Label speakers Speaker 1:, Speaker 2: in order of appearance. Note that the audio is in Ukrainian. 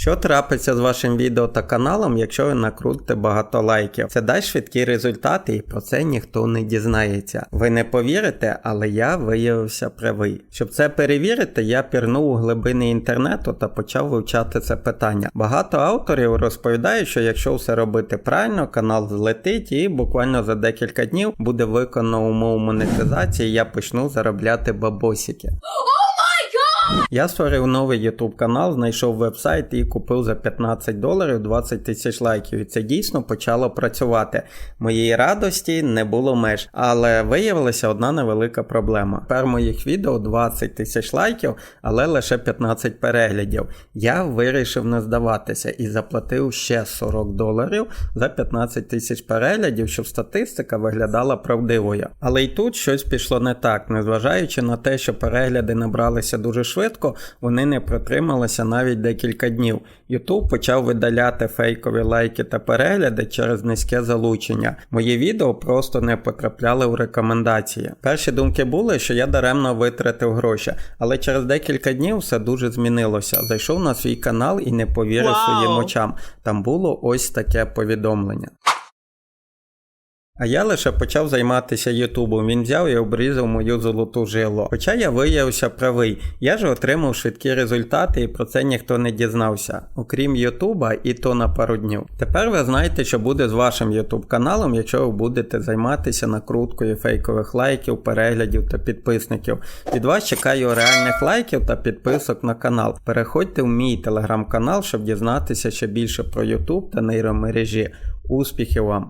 Speaker 1: Що трапиться з вашим відео та каналом, якщо ви накрутите багато лайків? Це дасть швидкі результати і про це ніхто не дізнається. Ви не повірите, але я виявився правий. Щоб це перевірити, я пірнув у глибини інтернету та почав вивчати це питання. Багато авторів розповідають, що якщо все робити правильно, канал злетить і буквально за декілька днів буде виконано умову монетизації, і я почну заробляти бабосики. Я створив новий YouTube канал, знайшов вебсайт і купив за 15 доларів 20 тисяч лайків. І це дійсно почало працювати. Моєї радості не було меж, але виявилася одна невелика проблема. Тепер моїх відео 20 тисяч лайків, але лише 15 переглядів. Я вирішив не здаватися і заплатив ще 40 доларів за 15 тисяч переглядів, щоб статистика виглядала правдивою. Але й тут щось пішло не так, незважаючи на те, що перегляди набралися дуже швидко, вони не протрималися навіть декілька днів. YouTube почав видаляти фейкові лайки та перегляди через низьке залучення. Мої відео просто не потрапляли у рекомендації. Перші думки були, що я даремно витратив гроші, але через декілька днів все дуже змінилося. Зайшов на свій канал і не повірив
Speaker 2: Вау!
Speaker 1: своїм очам. Там було ось таке повідомлення. А я лише почав займатися Ютубом. Він взяв і обрізав мою золоту жилу. Хоча я виявився правий, я ж отримав швидкі результати і про це ніхто не дізнався, окрім Ютуба, і то на пару днів. Тепер ви знаєте, що буде з вашим Ютуб каналом, якщо ви будете займатися накруткою фейкових лайків, переглядів та підписників. Від вас чекаю реальних лайків та підписок на канал. Переходьте в мій телеграм-канал, щоб дізнатися ще більше про Ютуб та нейромережі. Успіхів вам!